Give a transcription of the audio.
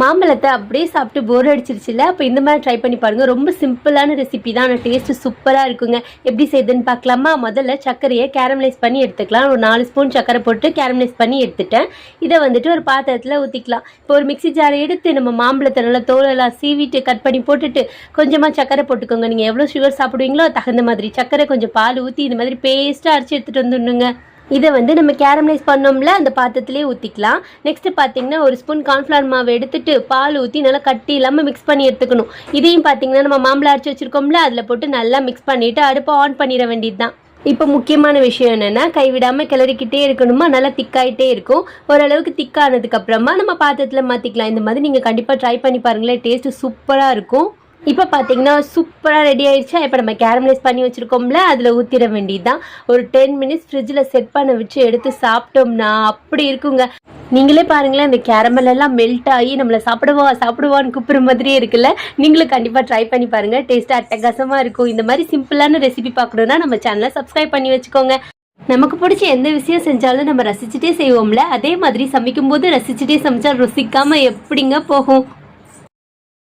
மாம்பழத்தை அப்படியே சாப்பிட்டு போர் அடிச்சிருச்சுல அப்போ இந்த மாதிரி ட்ரை பண்ணி பாருங்கள் ரொம்ப சிம்பிளான ரெசிபி தான். ஆனால் டேஸ்ட்டு சூப்பராக இருக்குங்க. எப்படி செய்யுதுன்னு பார்க்கலாமா? முதல்ல சர்க்கரையை கேரமலைஸ் பண்ணி எடுத்துக்கலாம். ஒரு நாலு ஸ்பூன் சர்க்கரை போட்டு கேரமலைஸ் பண்ணி எடுத்துட்டேன். இதை வந்துட்டு ஒரு பாத்திரத்தில் ஊற்றிக்கலாம் இப்போ ஒரு மிக்ஸி ஜாரை எடுத்து நம்ம மாம்பழத்தை நல்லா தோலெல்லாம் சீவிட்டு கட் பண்ணி போட்டுட்டு கொஞ்சமாக சர்க்கரை போட்டுக்கோங்க. நீங்கள் எவ்வளோ சுகர் சாப்பிடுவீங்களோ தகுந்த மாதிரி சர்க்கரை கொஞ்சம் பால் ஊற்றி இந்த மாதிரி பேஸ்ட்டாக அரைச்சி எடுத்துகிட்டு வந்துடணுங்க. இதை வந்து நம்ம கேரமலைஸ் பண்ணோம்ல அந்த பாத்திரத்திலே ஊற்றிக்கலாம் நெக்ஸ்ட்டு பார்த்தீங்கன்னா ஒரு ஸ்பூன் கார்ன்ஃப்ளவர் மாவு எடுத்துட்டு பால் ஊற்றி நல்லா கட்டி இல்லாமல் மிக்ஸ் பண்ணி எடுத்துக்கணும். இதையும் பார்த்தீங்கன்னா நம்ம மாம்பழம் அரைச்சி வச்சுருக்கோம்ல அதில் போட்டு நல்லா மிக்ஸ் பண்ணிவிட்டு அடுப்பை ஆன் பண்ணிட வேண்டியது தான் இப்போ முக்கியமான விஷயம் என்னென்னா கைவிடாமல் கிளறிக்கிட்டே இருக்கணுமா? நல்லா திக்காயிட்டே இருக்கும். ஓரளவுக்கு திக்கானதுக்கப்புறமா நம்ம பாத்திரத்தில் மாற்றிக்கலாம் இந்த மாதிரி நீங்கள் கண்டிப்பாக ட்ரை பண்ணி பாருங்களேன். டேஸ்ட்டு சூப்பராக இருக்கும். இப்போ பார்த்தீங்கன்னா சூப்பராக ரெடி ஆயிடுச்சா இப்போ நம்ம கேரமலைஸ் பண்ணி வச்சுருக்கோம்ல அதில் ஊற்றிட வேண்டியதுதான். ஒரு டென் மினிட்ஸ் ஃப்ரிட்ஜில் செட் பண்ண வச்சு எடுத்து சாப்பிட்டோம்னா அப்படி இருக்குங்க. நீங்களே பாருங்களேன் இந்த கேரமல் எல்லாம் மெல்ட் ஆகி நம்மளை சாப்பிடுவா சாப்பிடுவான்னு கூப்பிட்ற மாதிரியே இருக்குல்ல. நீங்களும் கண்டிப்பாக ட்ரை பண்ணி பாருங்கள் டேஸ்ட்டாக அட்டகாசமாக இருக்கும். இந்த மாதிரி சிம்பிளான ரெசிபி பார்க்கணுன்னா நம்ம சேனலை சப்ஸ்கிரைப் பண்ணி வச்சுக்கோங்க. நமக்கு பிடிச்ச எந்த விஷயம் செஞ்சாலும் நம்ம ரசிச்சுட்டே செய்வோம்ல. அதே மாதிரி சமைக்கும்போது ரசிச்சுட்டே சமைச்சா ருசிக்காமல் எப்படிங்க போகும்?